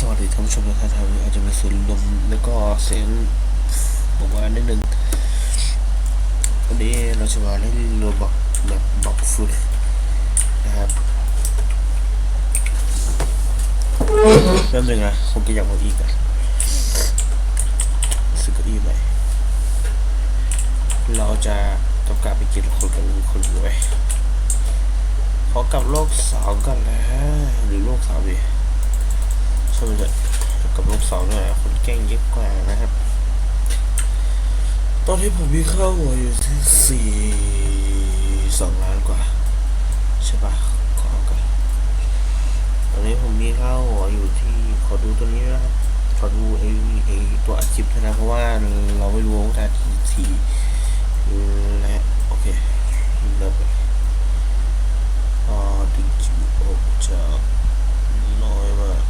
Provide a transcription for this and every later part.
สวัสดีท่านผู้ชมทุกท่านครับวันนี้อาจจะมีเสียงลมแล้วก็เสียงบอกว่านิดนึงวันนี้เราจะมาเล่นโรบอกแบบบอกฟุตนะครับแป๊บนึงนะผมจะอยากมาอีกอะซื้อเก้าอี้ใหม่เราจะต้องการไปกินคนกันคนรวยขอกลับโลกสาวกันแล้วหรือโลกสาวดี ชมจ๊ะกับลูกสาวเนี่ยคนแกล้งเยอะกว่านะครับ ตอนที่ผมมีเข้าหัวอยู่ที่สี่สองล้านกว่า ใช่ปะขอกันตอนนี้ผมมีเข้าหัวอยู่ที่ขอดูตัวนี้นะครับขอดูไอ้ไอ้ตัวอัดคลิปนะเพราะว่าเราไม่รู้ว่าทีทีและโอเคเริ่มเลยอ่าดึงจิวออกจากน้อยมาก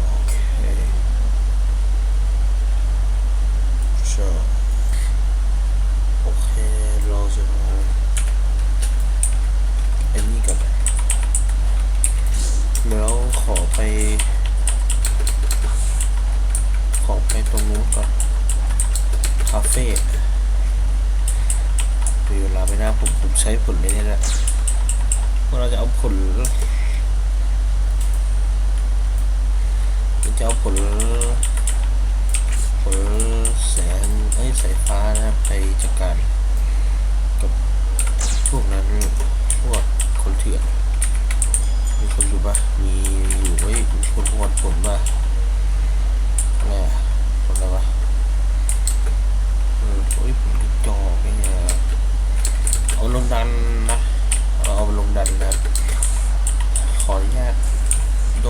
โอเคชอโอเค เราจะมาอันนี้กันแล้วขอไป ขอไปตรงนู้นก่อน คาเฟ่ดูเวลาไม่น่าผมผมใช้ผลเลยเนี่ยแหละว่าเราจะเอาผลจะเอาผล ผลแสงไอ้สายฟ้านะครับไปจัดการกับพวกนั้นพวกคนเถื่อนมีคนอยู่ปะมีอยู่เว้ยมีคนพวกผลปะอะไรอะผลอะไรวะเออโอ้ยผมดูจอไปเนี่ยเอาลงดันนะเอาเอาลงดันนะครับขออนุญาตโด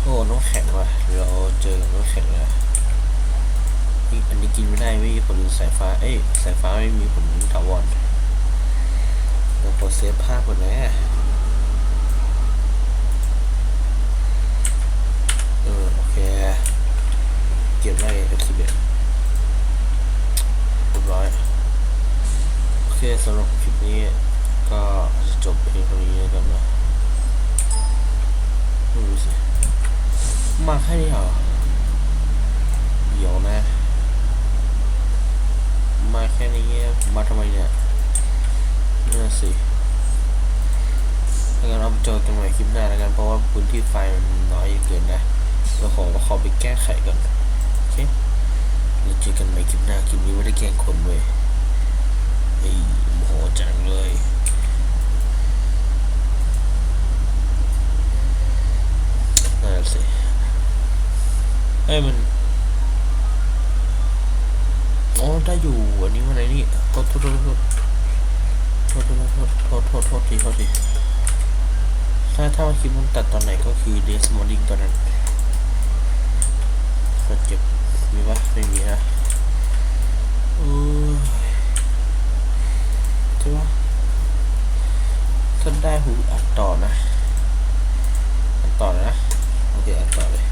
โอ้น้ำแข็งว่ะเราเจอกับน้ำแข็งนะนี่อันนี้กินไม่ได้ไม่มีผลสายฟ้า เอ้ยสายฟ้าไม่มีผลถาวรเราขอเซฟภาพก่อนนะเออโอเค เก็บไว้เอฟซีเบเรียบร้อย โอเคสำหรับคลิปนี้ ก็จะจบเพียงเท่านี้แล้วกันนะไม่รู้สิมาแค่นี้เหรอเดี๋ยวนะ มาแค่นี้มาทำไมเนี่ยนี่นสิถ้างั้นเราเจอกันใหม่คลิปหน้าแล้วกันเพราะว่าพื้นที่ไฟมันน้อยเกินนะเราขอขอไปแก้ไขก่อนโอเคแล้วเจอกันใหม่คลิปหน้าคลิปนี้ไม่ได้แกงคนเว้ยไอ้โมโหจังเลยนั่นสิเอ้ยมันอ๋อ ได้อยู่ อันนี้มันอะไรนี่โทษโทษโทษโทษโทษโทษโทษโทษโทษโทษทีโทษทีถ้าถ้าว่าคลิปมันตัดตอนไหนก็คือเดสมอลลิงตอนนั้นก็เจ็บมีปะไม่มีนะเออใช่ปะถ้าได้หูอัดต่อนะอัดต่อนะโอเคอัดต่อเลย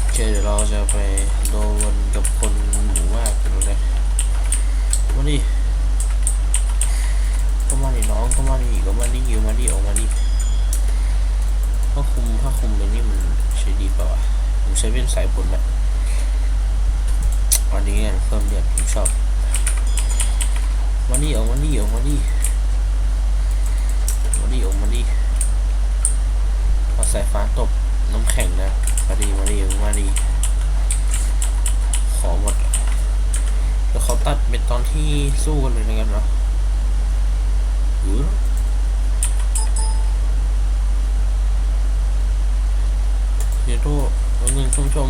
โอเคเดี๋ยวเราจะไปโดนกับคนหมู่มากกันเลยมาดิก็มาดิน้องก็มาดิก็มาดิอยู่มาดิออกมาดิผ้าคลุมผ้าคลุมแบบนี้มันใช้ดีเปล่าวะผมใช้เป็นสายผลแหละอันนี้เพิ่มเลือดผมชอบมาดิออกมาดิออกมาดิมาดิออกมาดิเอสายฟ้าตบน้ำแข็งนะมาดีมาดีมาดีขอหมดเดี๋ยวเขาตัดเป็นตอนที่สู้กันเลยนะกันเนาะอือเดี๋ยวโทษวันนึงชมชม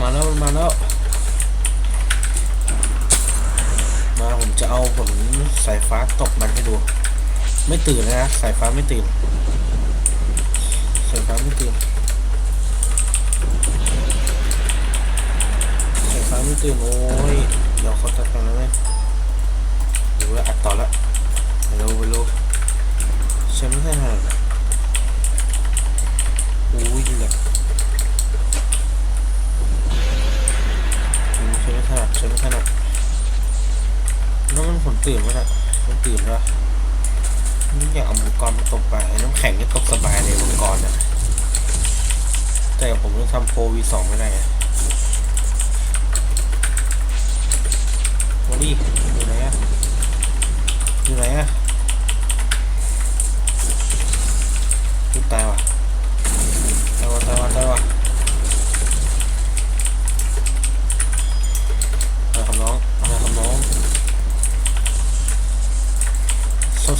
มาแล้วมาแล้ว มาผมจะเอาผลสายฟ้าตกมันให้ดู ไม่ตื่นนะ สายฟ้าไม่ตื่น สายฟ้าไม่ตื่น สายฟ้าไม่ตื่นโอ้ยเดี๋ยวเขาตัดกันแล้วไหมหรือว่าอัดต่อละไปเร็วไปเร็วใช้ไม่ได้ขนาดนั้นโอ้ยแหลกโอ้ยใช้ไม่ถนัดใช้ไม่ถ นี่อยากเอามังกรมาตกปลาไอ้น้ำแข็งนี่ตกสบายเลยมังกรอะแต่ผมยังทำโปรวีสองไม่ได้อะมาดิอยู่ไหนอะอยู่ไหนอะตายว่ะตายว่ะตายว่ะตายว่ะอะไรครับน้องอะไรครับน้อง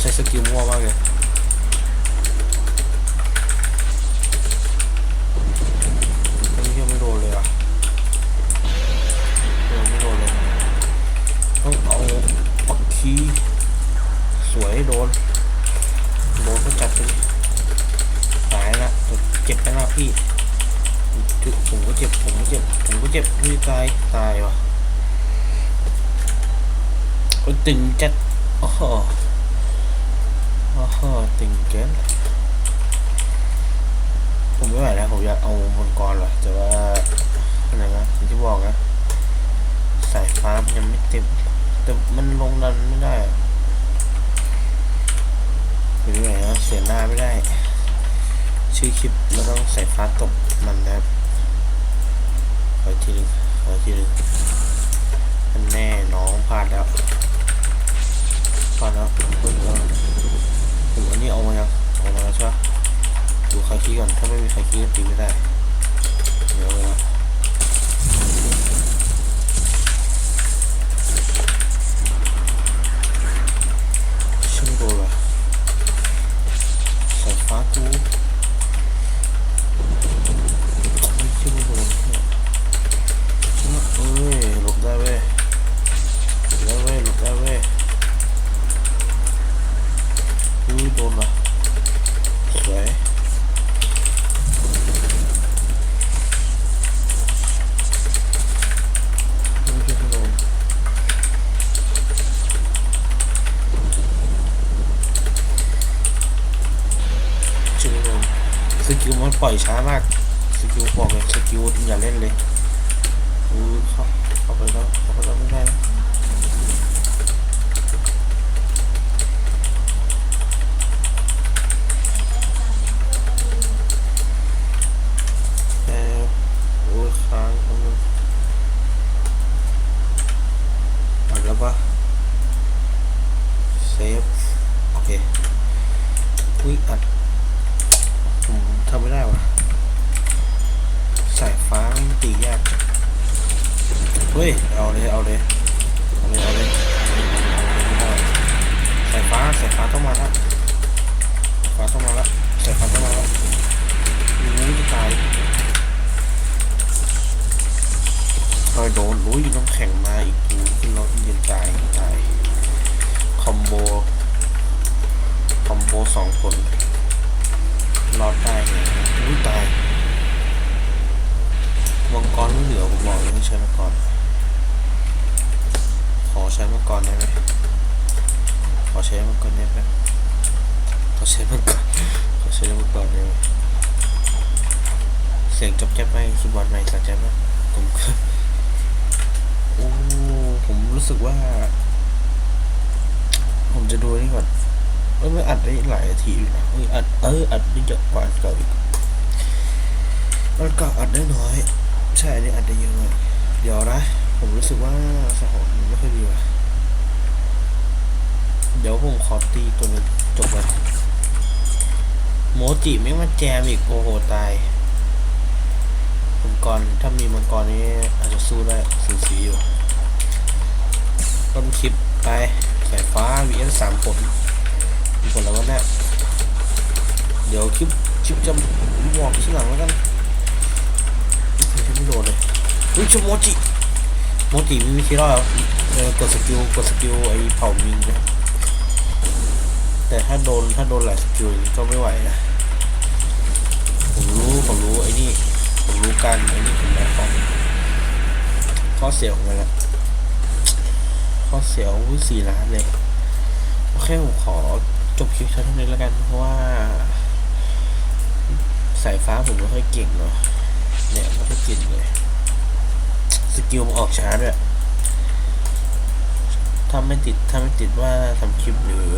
ไอ้สกิลมั่วมากเลยเฮ้ยยังไม่โดนเลยอะยังไม่โดนเลยต้องเอาปักคีสวยโดน โดนก็จัดไปดิตายละเจ็บไปละพี่ถึงผมก็เจ็บ ผมก็เจ็บ ผมก็เจ็บพี่ตาย ตายวะโอ้ยตึงจัดโอ้โห โอ้โหตึงเกินผมไม่ไหวแล้วผมอยากเอามังกรว่ะแต่ว่าอะไรนะอย่างที่บอกนะสายฟ้ามันยังไม่เต็มแต่มันลงดันไม่ได้อะอยู่ที่ไหนะเสียหน้าไม่ได้ ชื่อคลิปเราต้องสายฟ้าตบมันนะครับขอทีหนึงขอทีหนึงมันแน่น้องพลาดแล้วพลาดแล้วเฮ้ยแล้ว อันนี้เอามายังเอามาแล้วใช่ปะดูใครขี้ก่อน ถ้าไม่มีใครขี้ก็ตีไม่ได้ เดี๋ยวเลยนะชิมโดนว่ะสายฟ้ากูไม่ชิมโดนเนี่ยชิมเอ้ยหลบได้เว้ยหลบได้เว้ยหลบได้เว้ยอุ้ยโดนว่ะสวย ไม่ใช่พัดลมชื่อพัดลมส กิลมันปล่อยช้ามาก สกิลบอกเลยสกิลอย่าเล่นเลยอู้เข้าเข้าไปแล้วเข้าไปแล้วไม่ได้นะเออโอ้ยค้างแป๊บนึง อัดแล้วปะเซฟ โอเคอุ้ยอัดผมทำไม่ได้วะสายฟ้าตียากเฮ้ยเอาเลยเอาเลยเอาเลยเอาเลยไม่ได้สายฟ้าสายฟ้าต้องมาละสายฟ้าต้องมาละสายฟ้าต้องมาละอุ้ยจะตายเออโดนอุ้ยน้ำแข็งมาอีกกูขึ้นรถเย็นตายตายคอมโบคอมโบสองผล รอดได้ไงอุ้ยตายมังกรไม่เหลือผมบอกเลยไม่ใช้มังกรขอใช้มังกรได้ไหมขอใช้มังกรได้ไหมขอใช้มังกรขอใช้มังกรได้ไหมเสียงจบแจ๊บไปคีย์บอร์ดใหม่สักแจ๊บไหมผมโอ้ผมรู้สึกว่า ผมจะดูนี่ก่อน เออไม่อัดได้หลายนาทีอยู่นะเอออัดเอออัดได้เยอะกว่าเก่าอีกอันเก่าอัดได้น้อย ใช่อันนี้อัดได้เยอะเลยเดี๋ยวนะ ผมรู้สึกว่าสหอนมันไม่ค่อยดีว่ะเดี๋ยวผมขอตีตัวนึงจบเลยโมจิไม่มาแจมอีกโอ้โหตายมังกรถ้ามีมังกรนี้อาจจะสู้ได้สูสีอยู่ต้นคลิปไปสายฟ้า VS สามผล มีผลแล้ววะเนี่ยเดี๋ยวคลิปคลิปจะบอกที่หลังแล้วกันไม่เคยไม่โดนเลยอุ้ยชโมจิโมจิมีวิธีรอดเหรอเออกดสกิลกดสกิลไอ้เผามิงนะแต่ถ้าโดนถ้าโดนหลายสกิลก็ไม่ไหวนะผมรู้ผมรู้ไอ้นี่ผมรู้การไอ้นี่ผมแบบของข้อเสียของมันละข้อเสียอุ้สี่ล้านเลยโอเคผมขอ จบคลิปเท่านี้แล้วกัน เพราะว่า สายฟ้าผมไม่ค่อยเก่งเนาะเนี่ยไม่ค่อยเก่งเลย สกิลมันออกช้าด้วยถ้าไม่ติดถ้าไม่ติดว่าทำคลิปหรือ